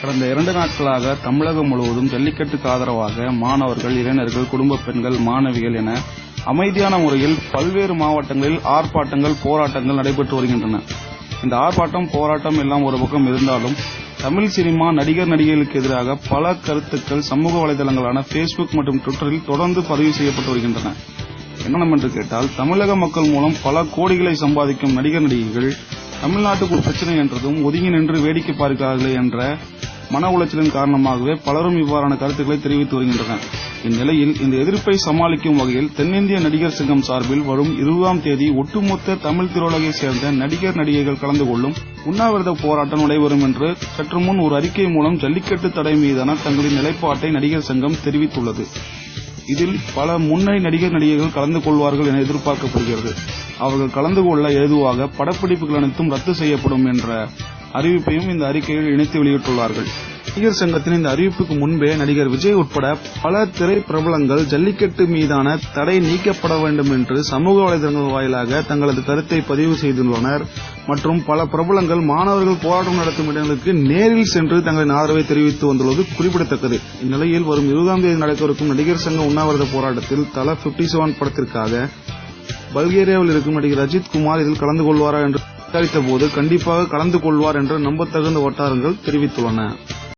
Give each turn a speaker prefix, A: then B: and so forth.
A: கடந்த இரண்டு நாட்களாக தமிழகம் முழுவதும் ஜல்லிக்கட்டுக்கு ஆதரவாக மாணவர்கள் இளைஞர்கள் குடும்ப பெண்கள் மாணவிகள் என அமைதியான முறையில் பல்வேறு மாவட்டங்களில் ஆர்ப்பாட்டங்கள் போராட்டங்கள் நடைபெற்று வருகின்றன. இந்த ஆர்ப்பாட்டம் போராட்டம் எல்லாம் ஒரு பக்கம் இருந்தாலும் தமிழ் சினிமா நடிகர் நடிகைகளுக்கு எதிராக பல கருத்துக்கள் சமூக வலைதளங்களான பேஸ்புக் மற்றும் ட்விட்டரில் தொடர்ந்து பதிவு செய்யப்பட்டு வருகின்றன. என்னவென்று கேட்டால் தமிழக மக்கள் மூலம் பல கோடிகளை சம்பாதிக்கும் நடிகர் நடிகைகள் தமிழ்நாட்டுக்கு ஒரு பிரச்சனை என்றதும் ஒதுங்கி நின்று வேடிக்கை பார்க்கிறார்களே என்ற மன உளைச்சலின் காரணமாகவே பலரும் இவ்வாறான கருத்துக்களை தெரிவித்து வருகின்றனர். இந்நிலையில் இந்த எதிர்ப்பை சமாளிக்கும் வகையில் தென்னிந்திய நடிகர் சங்கம் சார்பில் வரும் இருபதாம் தேதி ஒட்டுமொத்த தமிழ் திரோலகை சேர்ந்த நடிகர் நடிகைகள் கலந்து கொள்ளும் உண்ணாவிரத போராட்டம் நடைபெறும் என்று சற்று முன் ஒரு அறிக்கை மூலம் ஜல்லிக்கட்டு தடை மீதான தங்களின் நிலைப்பாட்டை நடிகர் சங்கம் தெரிவித்துள்ளது. இதில் பல முன்னணி நடிகர் நடிகைகள் கலந்து கொள்வார்கள் என எதிர்பார்க்கப்படுகிறது. அவர்கள் கலந்து கொள்ள ஏதுவாக படப்பிடிப்புகள் அனைத்தும் ரத்து செய்யப்படும் என்ற அறிவிப்பையும் இந்த அறிக்கையில் இணைத்து வெளியிட்டுள்ளார்கள். நடிகர் சங்கத்தின் இந்த அறிவிப்புக்கு முன்பே நடிகர் விஜய் உட்பட பல திரை பிரபலங்கள் ஜல்லிக்கட்டு மீதான தடை நீக்கப்பட வேண்டும் என்று சமூக வலைதளங்கள் வாயிலாக தங்களது கருத்தை பதிவு செய்துள்ளனர். மற்றும் பல பிரபலங்கள் மாணவர்கள் போராட்டம் நடத்தும் இடங்களுக்கு நேரில் சென்று தங்களின் ஆதரவை தெரிவித்து வந்துள்ளது குறிப்பிடத்தக்கது. இந்நிலையில் வரும் இருபதாம் தேதி நடக்கவிருக்கும் நடிகர் சங்க உண்ணாவிரத போராட்டத்தில் தலா பிப்டி செவன் படத்திற்காக பல்கேரியாவில் இருக்கும் நடிகர் அஜித் குமார் இதில் கலந்து கொள்வாரா என்று விசாரித்த போது கண்டிப்பாக கலந்து கொள்வார் என்று நம்பத்தகுந்த வட்டாரங்கள் தெரிவித்துள்ளன.